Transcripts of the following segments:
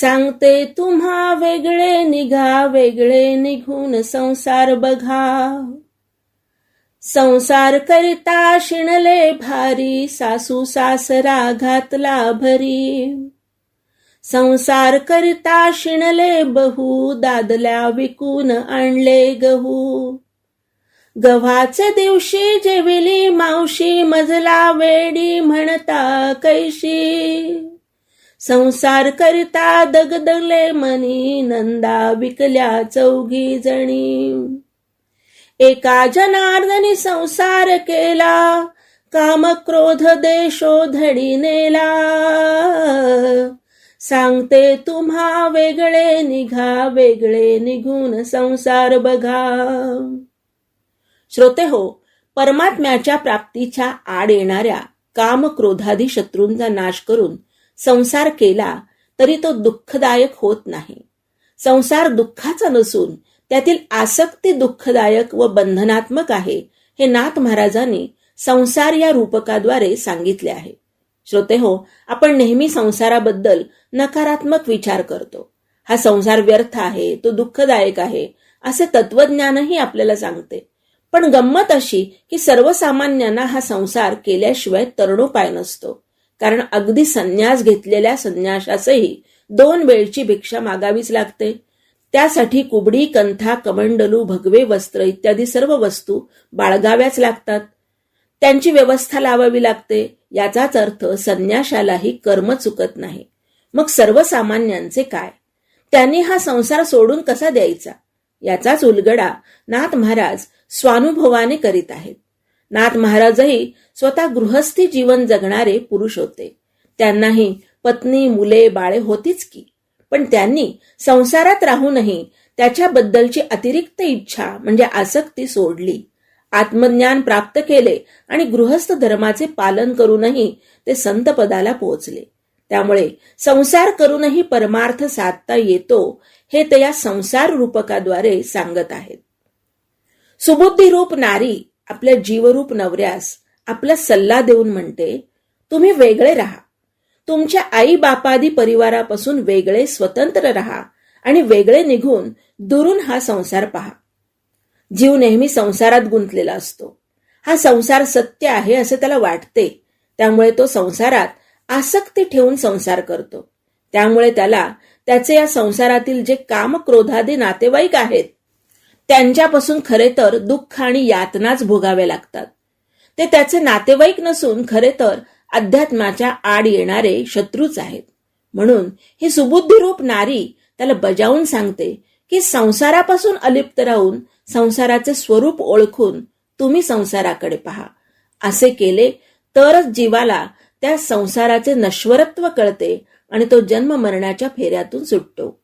सांगते तुम्हा वेगळे निघा वेगळे निघून संसार बघा. संसार करिता शिणले भारी सासू सासरा घातला भरी. संसार करिता शिणले बहू दादल्या विकून आणले गहू. गव्हाचे दिवशी जेविली मावशी मजला वेडी म्हणता कैशी. संसार करता दगदगले मनी नंदा विकल्या चौघी जणी. एका जनार्दनी संसार केला काम क्रोध देशो धडी नेला. सांगते तुम्हा वेगळे निघा वेगळे निघून संसार बघा. श्रोते हो परमात्म्याच्या प्राप्तीच्या आड येणाऱ्या काम क्रोधादी शत्रूंचा नाश करून संसार केला तरी तो दुःखदायक होत नाही. संसार दुःखाचा नसून त्यातील आसक्ती दुःखदायक व बंधनात्मक आहे हे नाथ महाराजांनी संसार या रूपकाद्वारे सांगितले आहे. श्रोते हो आपण नेहमी संसाराबद्दल नकारात्मक विचार करतो. हा संसार व्यर्थ आहे तो दुःखदायक आहे असे तत्वज्ञानही आपल्याला सांगते. पण गंमत अशी की सर्वसामान्यांना हा संसार केल्याशिवाय तरणोपाय नसतो. कारण अगदी संन्यास घेतलेल्या संन्याशासही दोन वेळची भिक्षा मागावीच लागते. त्यासाठी कुबडी कंथा कमंडलू भगवे वस्त्र इत्यादी सर्व वस्तू बाळगाव्याच लागतात. त्यांची व्यवस्था लावावी लागते. याचाच अर्थ संन्याशालाही कर्म चुकत नाही. मग सर्वसामान्यांचे काय? त्यांनी हा संसार सोडून कसा द्यायचा? याचाच उलगडा नाथ महाराज स्वानुभवाने करीत आहेत. नाथ महाराजही स्वतः गृहस्थी जीवन जगणारे पुरुष होते. त्यांनाही पत्नी मुले बाळे होतीच की. पण त्यांनी संसारात राहूनही त्याच्याबद्दलची अतिरिक्त इच्छा म्हणजे आसक्ती सोडली. आत्मज्ञान प्राप्त केले आणि गृहस्थ धर्माचे पालन करूनही ते संतपदाला पोहोचले. त्यामुळे संसार करूनही परमार्थ साधता येतो हे ते या संसार रूपकाद्वारे सांगत आहेत. सुबुद्धिरूप नारी आपल्या जीवरूप नवऱ्यास आपला सल्ला देऊन म्हणते तुम्ही वेगळे राहा. तुमच्या आई बापादी परिवारापासून वेगळे स्वतंत्र राहा आणि वेगळे निघून दुरून हा संसार पहा. जीव नेहमी संसारात गुंतलेला असतो. हा संसार सत्य आहे असे त्याला वाटते. त्यामुळे तो संसारात आसक्ती ठेवून संसार करतो. त्यामुळे त्याला त्याचे या संसारातील जे काम क्रोधादी नातेवाईक आहेत त्यांच्यापासून खरे तर दुःख आणि यातनाच भोगावे लागतात. ते त्याचे नातेवाईक नसून खरे तर अध्यात्माच्या आड येणारे शत्रूच आहेत. म्हणून ही सुबुद्धीरूप नारी त्याला बजावून सांगते की संसारापासून अलिप्त राहून संसाराचे स्वरूप ओळखून तुम्ही संसाराकडे पहा. असे केले तरच जीवाला त्या संसाराचे नश्वरत्व कळते आणि तो जन्म मरणाच्या फेऱ्यातून सुटतो.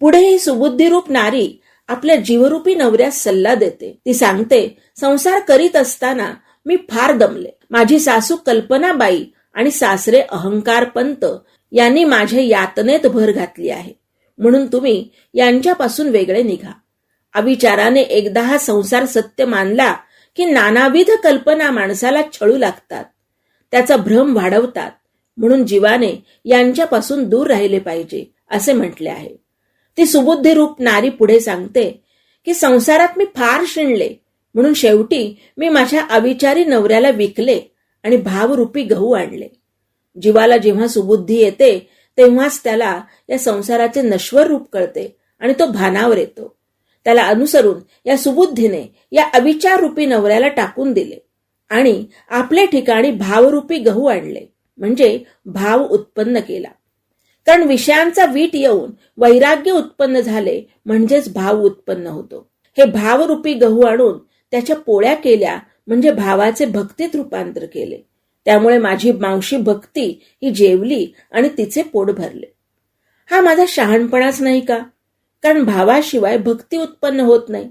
पुढे ही सुबुद्धिरूप नारी आपल्या जीवरूपी नवऱ्यास सल्ला देते. ती सांगते संसार करीत असताना मी फार दमले. माझी सासू कल्पनाबाई आणि सासरे अहंकार पंत यांनी माझ्या यातनेत भर घातली आहे. म्हणून तुम्ही यांच्यापासून वेगळे निघा. अविचाराने एकदा हा संसार सत्य मानला की नानाविध कल्पना माणसाला छळू लागतात. त्याचा भ्रम वाढवतात. म्हणून जीवाने यांच्यापासून दूर राहिले पाहिजे असे म्हटले आहे. ती सुबुद्धी रूप नारी पुढे सांगते की संसारात मी फार शिणले. म्हणून शेवटी मी माझ्या अविचारी नवऱ्याला विकले आणि भावरूपी गहू आणले. जीवाला जेव्हा सुबुद्धी येते तेव्हाच त्याला या संसाराचे नश्वर रूप कळते आणि तो भानावर येतो. त्याला अनुसरून या सुबुद्धीने या अविचार रूपी नवऱ्याला टाकून दिले आणि आपल्या ठिकाणी भावरूपी गहू आणले. म्हणजे भाव उत्पन्न केला. कारण विषयांचा वीट येऊन वैराग्य उत्पन्न झाले म्हणजेच भाव उत्पन्न होतो. हे भावरूपी गहू आणून त्याच्या पोळ्या केल्या म्हणजे भावाचे भक्तीत रूपांतर केले. त्यामुळे माझी मावशी भक्ती ही जेवली आणि तिचे पोट भरले. हा माझा शहाणपणाच नाही का? कारण भावाशिवाय भक्ती उत्पन्न होत नाही.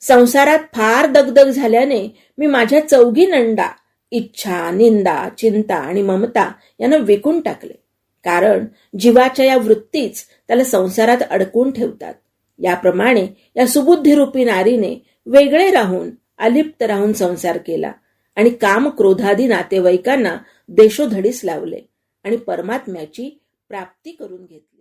संसारात फार दगदग झाल्याने मी माझ्या चौघी नंडा इच्छा निंदा चिंता आणि ममता यांना विकून टाकले. कारण जीवाच्या या वृत्तीच त्याला संसारात अडकून ठेवतात. याप्रमाणे या सुबुद्धिरूपी नारीने वेगळे राहून अलिप्त राहून संसार केला आणि काम क्रोधादी नातेवाईकांना देशोधडीस लावले आणि परमात्म्याची प्राप्ती करून घेतली.